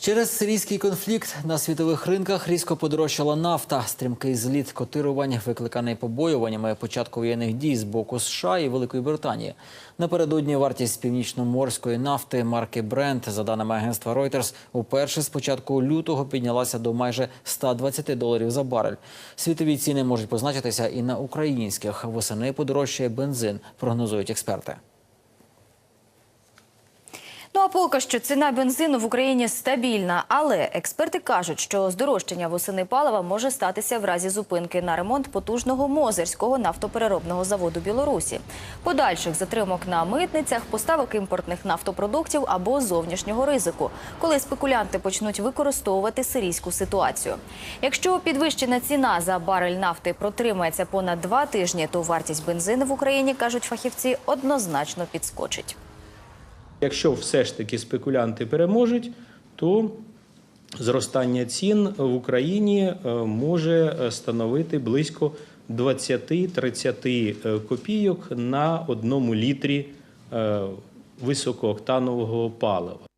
Через сирійський конфлікт на світових ринках різко подорожчала нафта. Стрімкий зліт котирувань, викликаний побоюваннями початку воєнних дій з боку США і Великої Британії. Напередодні вартість північно-морської нафти марки Brent, за даними агентства Reuters, уперше з початку лютого піднялася до майже 120 доларів за барель. Світові ціни можуть позначитися і на українських. Восени подорожчає бензин, прогнозують експерти. Ну а поки що ціна бензину в Україні стабільна, але експерти кажуть, що здорожчання восени палива може статися в разі зупинки на ремонт потужного Мозерського нафтопереробного заводу Білорусі, подальших затримок на митницях, поставок імпортних нафтопродуктів або зовнішнього ризику, коли спекулянти почнуть використовувати сирійську ситуацію. Якщо підвищена ціна за барель нафти протримається понад два тижні, то вартість бензину в Україні кажуть фахівці однозначно підскочить. Якщо все ж таки спекулянти переможуть, то зростання цін в Україні е, може е, становити близько 20-30 копійок на одному літрі е, високооктанового палива.